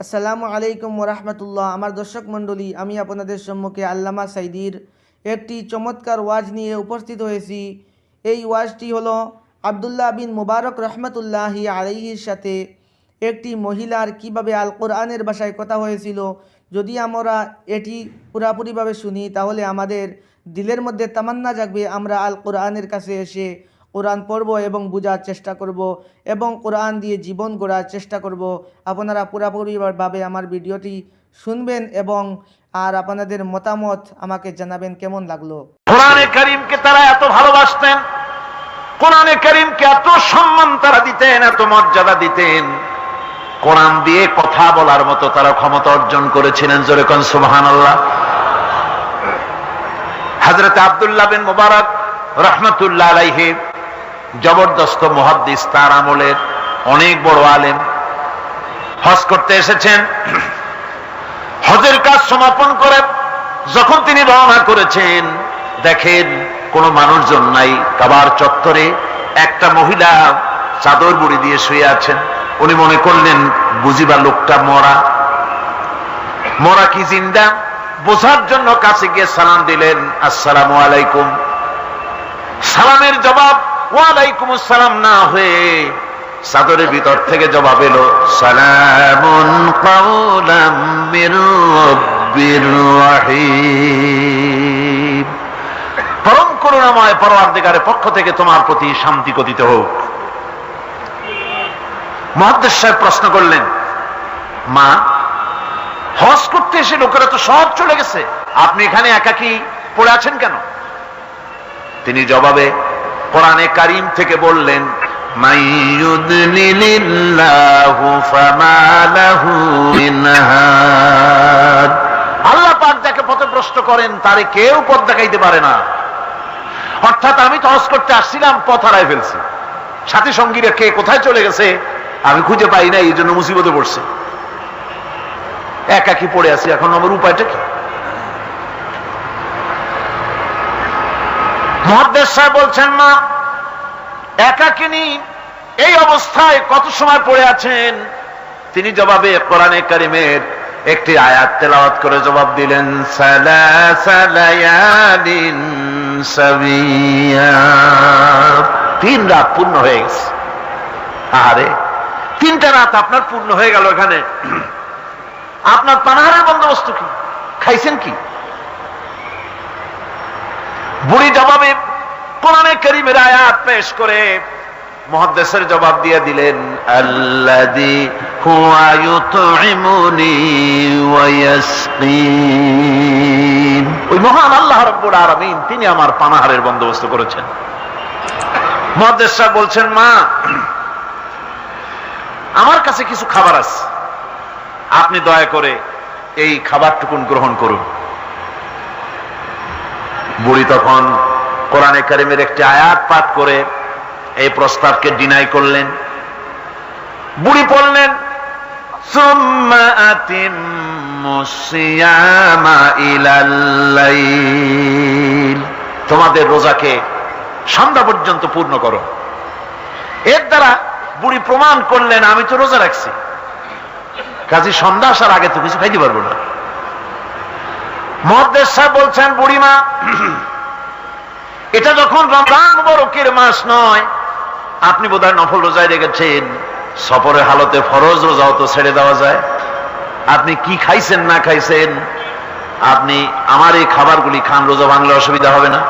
আসসালামু আলাইকুম ওরহমতুল্লাহ। আমার দর্শক মণ্ডলী, আমি আপনাদের সম্মুখে আল্লামা সাইদির একটি চমৎকার ওয়াজ নিয়ে উপস্থিত হয়েছি। এই ওয়াজটি হলো আবদুল্লাহ বিন মুবারক রহমতুল্লাহি আলাইহির সাথে একটি মহিলার কীভাবে আল কোরআনের ভাষায় কথা হয়েছিল। যদি আমরা এটি পুরাপুরিভাবে শুনি, তাহলে আমাদের দিলের মধ্যে তামান্না জাগবে, আমরা আল কোরআনের কাছে এসে কোরআন পড়ব এবং বোঝার চেষ্টা করব এবং কোরআন দিয়ে জীবন গড়ার চেষ্টা করব। আপনারা পুরাপুরিভাবে আমার ভিডিওটি শুনবেন এবং আর আপনাদের মতামত আমাকে জানাবেন কেমন লাগল? কোরআনে করিমকে তারা এত ভালোবাসতেন, কোরআনে করিমকে এত সম্মান তারা দিতেন, এত মর্যাদা দিতেন। কোরআন দিয়ে কথা বলার মতো তারা ক্ষমতা অর্জন করেছিলেন, জোরে কন সুবহান আল্লাহ হাজরত আবদুল্লাহ বিন মুবারক রহমতুল্লাহ আলাইহি জবরদস্ত মুহাদ্দিস তার আমলের অনেক বড় আলেম। হজ করতে এসেছেন। হজের কাজ সমাপন করে যখন তিনি রওনা করেছেন, দেখেন কোনো মানুষজন নাই, কাবার চত্বরে একটা মহিলা চাদর বুড়ি দিয়ে শুয়ে আছেন। উনি মনে করলেন, বুঝিবা লোকটা মরা। মরা কি জিন্দা? বোঝার জন্য কাছে গিয়ে সালাম দিলেন, আসসালামু আলাইকুম। সালামের জবাব ওয়ালাইকুম আসসালাম না হয়ে সাদরের ভিতর থেকে জবাব এলো রাহিম। পরম করুণাময় পরওয়ারদিগারের পক্ষ থেকে তোমার প্রতি শান্তি কথিত হোক। মহাদ্দেশ সাহেব প্রশ্ন করলেন, মা, হজ করতে এসে লোকেরা তো সব চলে গেছে, আপনি এখানে একাকি পড়ে আছেন কেন? তিনি জবাবে কোরআনে কারিম থেকে বললেন। আল্লাহ পাক যাকে পথভ্রষ্ট করেন, তারে কেউ পথ দেখাইতে পারে না। অর্থাৎ আমি তো করতে আসছিলাম, পথ হারাই ফেলছি। সাথী সঙ্গীরা কে কোথায় চলে গেছে, আমি খুঁজে পাই না এই জন্য মুসিবতে পড়ছে। একাকি পড়ে আছি, এখন আমার উপায়টা কি? মহাদ্দেশ সাহেব বলছেন মা, একাকিনী এই অবস্থায় কত সময় পড়ে আছেন? তিনি জবাবে, কোরআনে কারিমের একটি আয়াত তেলাওয়াত করে জবাব দিলেন তিন রাত পূর্ণ হয়ে গেছে। আরে তিনটা রাত আপনার পূর্ণ হয়ে গেল এখানে। আপনার পানাহারের বন্দোবস্ত কি? খাইছেন কি? বুড়ি জবাবে কোরআনে করিমের আয়াত পেশ করে। মহাদ্দেশের জবাব দিয়ে দিলেন ওই মহান আল্লাহ রাব্বুল আলামিন, তিনি আমার পানাহারের বন্দোবস্ত করেছেন। মহাদেশ বলছেন, মা, আমার কাছে কিছু খাবার আছে। আপনি দয়া করে এই খাবারটুকুন গ্রহণ করুন। বুড়ি তখন কোরআনে কারিমের একটি আয়াত পাঠ করে এই প্রস্তাবকে ডিনাই করলেন। বুড়ি পড়লেন তোমাদের রোজাকে সন্ধ্যা পর্যন্ত পূর্ণ করো। এর দ্বারা বুড়ি প্রমাণ করলেন, আমি তো রোজা রাখছি। কাজে সন্ধ্যা আসার আগে তো কিছু খাইতে পারব না। মহাদেশ সাহেব বলছেন, বুড়িমা, এটা যখন রমজান মুবারকের মাস নয়, আপনি বোধহয় নফল রোজায় রেখেছেন। সফরের হালতে ফরজ রোজাও তো ছেড়ে দেওয়া যায়। আপনি কি খাইছেন, না খাইছেন? আপনি আমার এই খাবারগুলি খান, রোজা ভাঙলে অসুবিধা হবে না।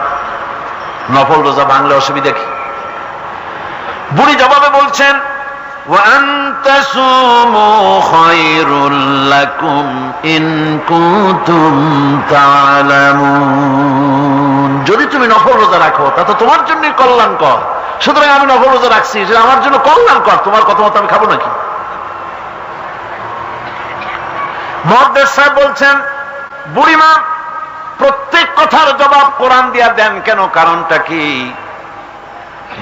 নফল রোজা ভাঙলে অসুবিধা কি? বুড়ি জবাবে বলছেন وأن تصوموا خير لكم إن كنتم تعلمون যদি তুমি নফল রোজা রাখো তা তো তোমার জন্যই কল্যাণকর সুতরাং আমি নফল রোজা রাখছি সেটা আমার জন্য কল্যাণকর তোমার কথা মতো আমি খাবো নাকি মহাদেশ সাহেব বলছেন বুড়িমা প্রত্যেক কথার জবাব কোরআন দিয়া দেন কেন কারণটা কি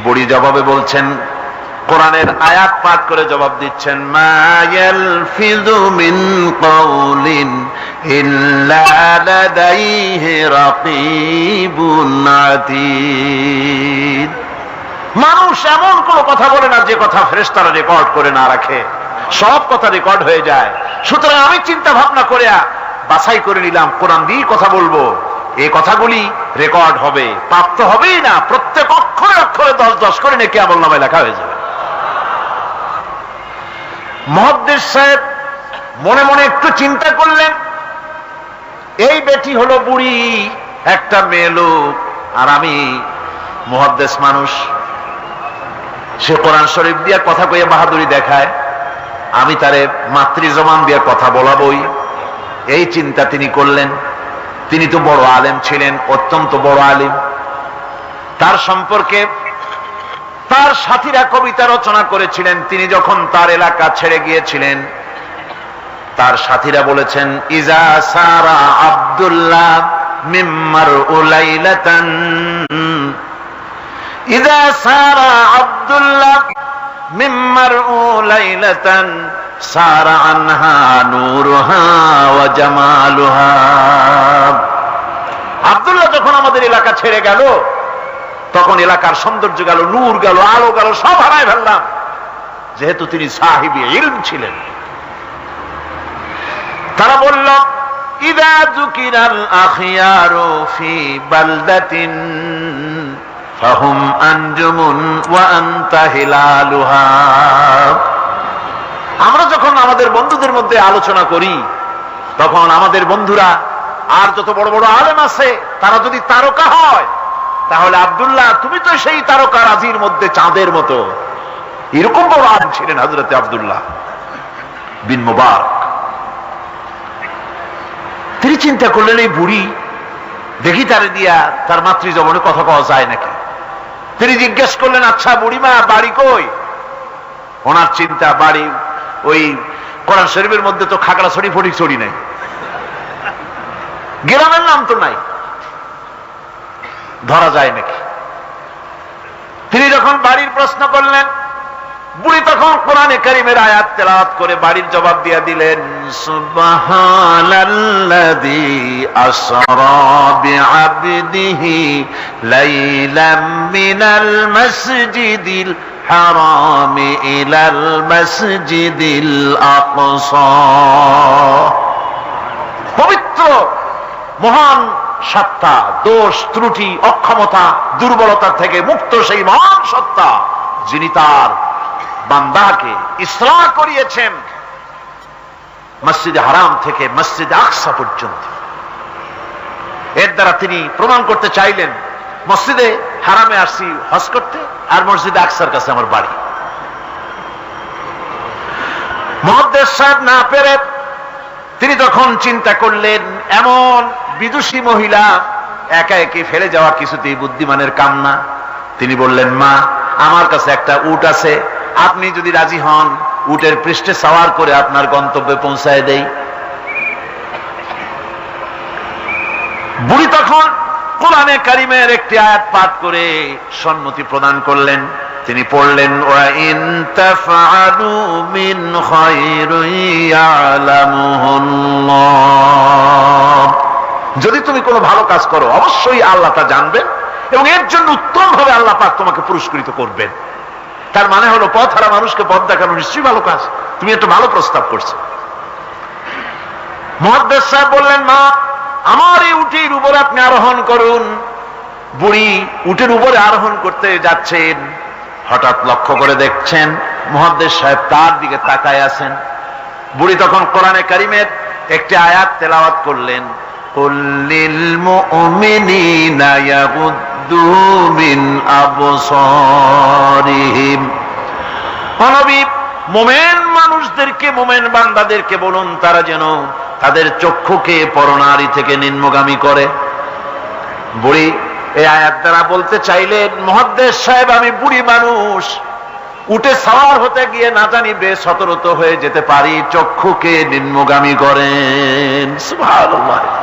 বুড়ি জবাবে বলছেন কোরআনের আয়াত পাঠ করে জবাব দিচ্ছেন মায়াল ফিজু মিন কওলিন ইল্লা লাদাইহি রাকিবুন মানুষ এমন কোন কথা বলে না যে কথা ফেরেশতারা রেকর্ড করে না রাখে। সব কথা রেকর্ড হয়ে যায়। সুতরাং আমি চিন্তা ভাবনা করে বাছাই করে নিলাম, কোরআন দিয়ে কথা বলব। এই কথাগুলি রেকর্ড হবে। প্রাপ্ত হবেই না, প্রত্যেক অক্ষরে অক্ষরে দশ দশ করে নেকি আমল নামে লেখা হয়ে যাবে। মহাদ্দেশ সাহেব মনে মনে একটু চিন্তা করলেন, এই বেটি হলো বুড়ি, একটা মেয়ে লোক, আর আমি মহাদ্দেশ মানুষ। সে কোরআন শরীফ দিয়া কথা কইয়া বাহাদুরি দেখায়, আমি তারে মাতৃ জমান দিয়া কথা বলাবই। এই চিন্তা তিনি করলেন। তিনি তো বড় আলেম ছিলেন, অত্যন্ত বড় আলিম। তার সম্পর্কে তার সাথীরা কবিতা রচনা করেছিলেন। তিনি যখন তার এলাকা ছেড়ে গিয়েছিলেন, তার সাথীরা বলেছেন, ইজা সারা আব্দুল্লাহ মিম্মার সারা মিম্মার সারা আনহা নূরুহা জামালুহা। আব্দুল্লাহ যখন আমাদের এলাকা ছেড়ে গেল তখন এলাকার সৌন্দর্য গেল, নূর গেল, আলো গেল, সব হারায় ফেললাম। যেহেতু তিনি সাহিবি, ইলম ছিলেন। তারা বলল, ইদা জুকিরাল আখিয়ারু ফি বালদাতিন, ফাহুম আনজুমুন ওয়া আনতা হিলালুহা। আমরা যখন আমাদের বন্ধুদের মধ্যে আলোচনা করি, তখন আমাদের বন্ধুরা, আর যত বড় বড় আলেম আছে, তারা যদি তারকা হয় তাহলে আব্দুল্লাহ, তুমি তো সেই তারকা রাজির মধ্যে চাঁদের মতো। এরকম বড় আলেম ছিলেন হজরতে আব্দুল্লাহ বিন মুবারক। তিনি চিন্তা করলেন, এই বুড়ি দেখি তারে দিয়া তার মাতৃ জবনে কথা পাওয়া যায় নাকি? তিনি জিজ্ঞেস করলেন আচ্ছা বুড়িমা, বাড়ি কই? ওনার চিন্তা, বাড়ি ওই কোরআন শরীফের মধ্যে তো খাগড়া ছড়ি ফড়ি ছড়ি নাই। গ্রামের নাম তো নাই। ধরা যায় নাকি? তিনি যখন বাড়ির প্রশ্ন করলেন, বুড়ি তখন কোরআনে কারিমের আয়াত তেলাওয়াত করে বাড়ির জবাব দিয়া দিলেন পবিত্র, মহান সত্তা, দোষ, ত্রুটি, অক্ষমতা, দুর্বলতা থেকে মুক্ত সেই মহান সত্তা, যিনি তার বান্দাকে ইসলাম করিয়েছেন মসজিদে হারাম থেকে মসজিদ আকসা পর্যন্ত। এর দ্বারা তিনি প্রমাণ করতে চাইলেন, মসজিদে হারামে আসছি, হজ করতে, আর মসজিদে আকসার কাছে আমার বাড়ি। মহাদেশ সাহেব না পেরে তিনি তখন চিন্তা করলেন এমন বিদুষী মহিলা একা একে ফেলে যাওয়া কিছুতেই বুদ্ধিমানের কাম না। তিনি বললেন, মা, আমার কাছে একটা উট আছে। আপনি যদি রাজি হন, উটের পৃষ্ঠে সাওয়ার করে আপনার গন্তব্যে পৌঁছায় দেই। বুড়ি তখন কোরআনে কারিমের একটি আয়াত পাঠ করে সম্মতি প্রদান করলেন। তিনি পড়লেন, ওয়া ইন তুমি কোনো ভালো কাজ করো, অবশ্যই আল্লাহ তা জানবেন এবং এর জন্য উত্তম ভাবে আল্লাহ পাক তোমাকে পুরস্কৃত করবেন। তার মানে হলো, পথ হারা মানুষকে পথ দেখানো নিশ্চয়ই ভালো কাজ। তুমি একটা ভালো প্রস্তাব করছ। মহাদ্দেশ সাহেব বললেন, মা, আমার এই উটির উপরে আপনি আরোহণ করুন। বুড়ি উটের উপরে আরোহণ করতে যাচ্ছেন। হঠাৎ লক্ষ্য করে দেখছেন মহাদ্দেশ সাহেব তার দিকে তাকায় আছেন। বুড়ি তখন কোরআনে কারিমের একটি আয়াত তেলাওয়াত করলেন। قل للمؤمنين يغضوا من أبصارهم অনবী মোমেন মানুষদেরকে মোমেন বান্দাদেরকে বলুন তারা যেন তাদের চক্ষুকে পরনারী থেকে নিম্নগামী করে বুড়ি এই আয়াত দ্বারা বলতে চাইলেন মহাদ্দেশ সাহেব আমি বুড়ি মানুষ উঠে সাওয়ার হতে গিয়ে না জানি বেসতরত হয়ে যেতে পারি চক্ষুকে নিম্নগামী করেন সুবহানাল্লাহ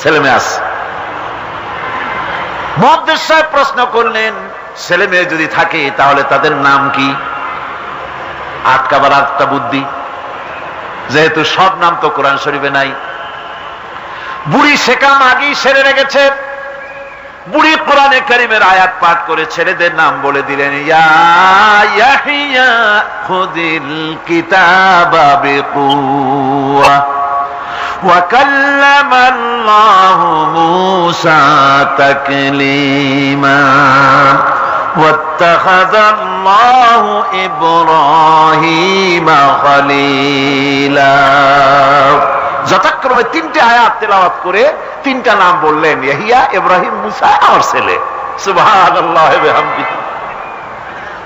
ছেলে মেয়ে আছে। মহাদ্দেশ সাহেব প্রশ্ন করলেন, ছেলে মেয়ে যদি থাকে, তাহলে তাদের নাম কি? আটকাবার আটটা বুদ্ধি। যেহেতু সব নাম তো কোরআন শরীফে নাই। বুড়ি শেখাম আগেই সেরে রেখেছে। বুড়ি কোরআনে করিমের আয়াত পাঠ করে ছেলেদের নাম বলে দিলেন, ইয়া খুদিল কিতাবা وكلم الله موسى تكليما واتخذ الله إبراهيم خليلا যথাক্রমে তিনটে আয়াত তেলাওয়াত করে তিনটা নাম বললেন ইয়াহিয়া ইব্রাহিম মুসা আমার ছেলে সুবহানাল্লাহ বিহামদিহি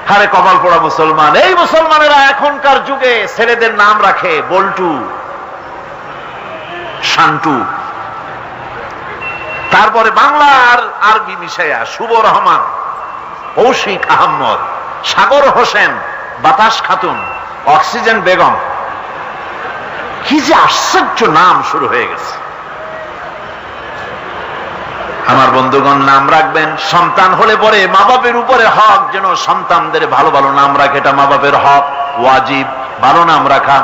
হারে কপাল পড়া মুসলমান এই মুসলমানেরা এখনকার যুগে ছেলেদের নাম রাখে বল্টু শান্টু তারপরে বাংলা আর আরবি মিশাইয়া শুভ রহমান কৌশিক আহমদ সাগর হোসেন, বাতাস খাতুন, অক্সিজেন বেগম। কি যে আশ্চর্য নাম শুরু হয়ে গেছে। আমার বন্ধুগণ, নাম রাখবেন, সন্তান হলে পরে মা বাপের উপরে হক, যেন সন্তানদের ভালো ভালো নাম রাখে, এটা মা বাপের হক, ওয়াজিব, ভালো নাম রাখা।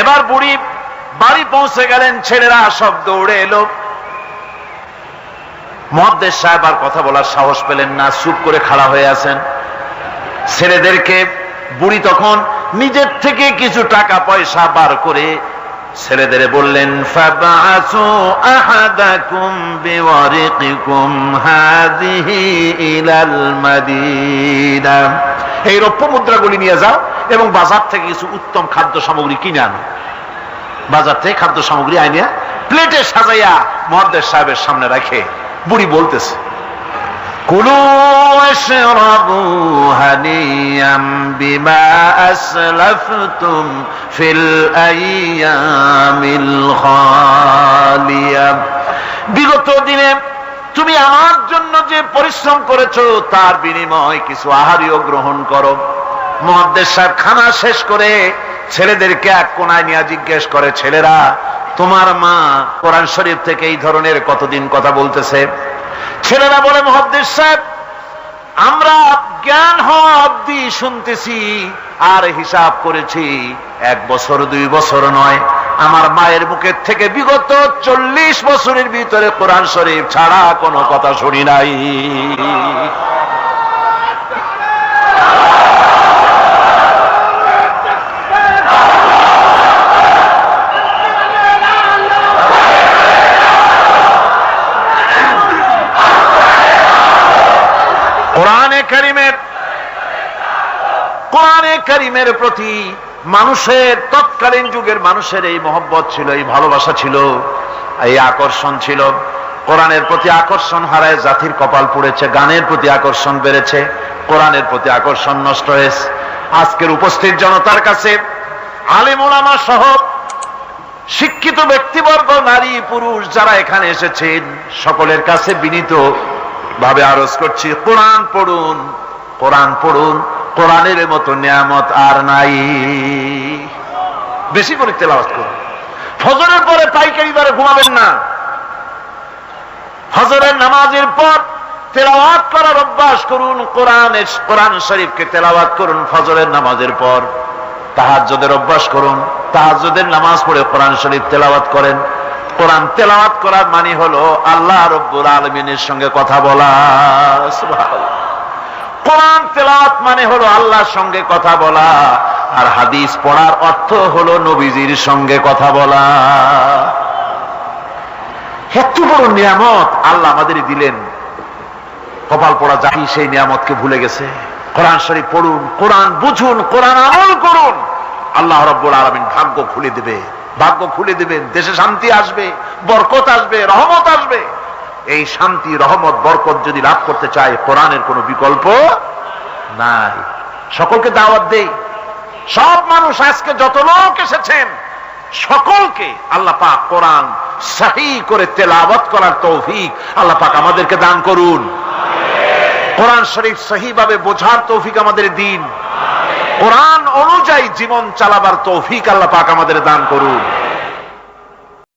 এবার বুড়ি বাড়ি পৌঁছে গেলেন, ছেলেরা সব দৌড়ে এলো। মহাদ্দেশ সাহেব আর কথা বলার সাহস পেলেন না, চুপ করে খাড়া হয়ে আছেন। ছেলেদেরকে বুড়ি তখন নিজের থেকে কিছু টাকা পয়সা বার করে ছেলেদের বললেন এই রৌপ্য মুদ্রাগুলি নিয়ে যাও এবং বাজার থেকে কিছু উত্তম খাদ্য সামগ্রী কিনে আনো। বাজার থেকে খাদ্য সামগ্রী আইনিয়া প্লেটে সাজাইয়া মহাদেশ সাহেবের সামনে রাখে। বুড়ি বলতেছে বিগত দিনে তুমি আমার জন্য যে পরিশ্রম করেছ, তার বিনিময় কিছু আহারিও গ্রহণ করো। মহাদ্দেশ সাহেব খানা শেষ করে ছেলেদেরকে এক কোনায় নিয়ে জিজ্ঞেস করে, ছেলেরা, তোমার মা কোরআন শরীফ থেকে এই ধরনের কতদিন কথা বলতেছে? ছেলেরা বলে মহাদ্দেশ সাহেব, আমরা জ্ঞান হওয়া অব্দি শুনতেছি আর হিসাব করেছি, এক বছর, দুই বছর নয়। আমার মায়ের মুখের থেকে বিগত চল্লিশ বছরের ভিতরে কোরআন শরীফ ছাড়া কোনো কথা শুনি নাই। করিমের, কোরআনে করিমের প্রতি মানুষের, তৎকালীন যুগের মানুষের এই মহব্বত ছিল, এই ভালোবাসা ছিল, এই আকর্ষণ ছিল। কোরআনের প্রতি আকর্ষণ হারায়, জাতির কপাল পুড়েছে, গানের প্রতি আকর্ষণ বেড়েছে, কোরআনের প্রতি আকর্ষণ নষ্ট হয়েছে। আজকের উপস্থিত জনতার কাছে আলিমুলামা সহ শিক্ষিত ব্যক্তিবর্গ, নারী, পুরুষ যারা এখানে এসেছেন, সকলের কাছে বিনীত ভাবে আরজ করছি, কোরআন পড়ুন কোরআন পড়ুন, কোরআনের মতো নিয়ামত আর নাই। বেশি করে তেলাওয়াত করুন। ফজরের পরে পাইকারি দরে ঘুমাবেন না। ফজরের নামাজের পর তেলাওয়াত করার অভ্যাস করুন, কোরআন কোরআন শরীফকে তেলাওয়াত করুন ফজরের নামাজের পর। তাহাজ্জুদের অভ্যাস করুন, তাহাজ্জুদের নামাজ পড়ে কোরআন শরীফ তেলাওয়াত করেন। কোরআন তেলাওয়াত করার মানে হলো আল্লাহ রব্বুল আলমিনের সঙ্গে কথা বলা। কোরআন তেলাওয়াত মানে হলো আল্লাহর সঙ্গে কথা বলা। আর হাদিস পড়ার অর্থ হলো নবীজির সঙ্গে কথা বলা। এত বড় নিয়ামত আল্লাহ আমাদের দিলেন। কপাল পড়া জাতি সেই নিয়ামতকে ভুলে গেছে। কোরআন শরীফ পড়ুন, কোরআন বুঝুন, কোরআন আমল করুন। আল্লাহ রব্বুল আলমিন ভাগ্য খুলে দেবে। ভাগ্য খুলে দেবেন দেশে শান্তি আসবে, বরকত আসবে, রহমত আসবে। এই শান্তি, রহমত, বরকত যদি লাভ করতে চায়, কোরআনের কোনো বিকল্প নাই। সকলকে দাওয়াত দেই। সব মানুষ আজকে যত লোক এসেছেন, সকলকে আল্লাহ পাক কোরআন সাহি করে তেলাওয়াত করার তৌফিক আল্লাহ পাক আমাদেরকে দান করুন। কোরআন শরীফ সহিভাবে বোঝার তৌফিক আমাদের দিন। কোরআন অনুযায়ী জীবন চালাবার তৌফিক আল্লাহ পাক আমাদের দান করুন।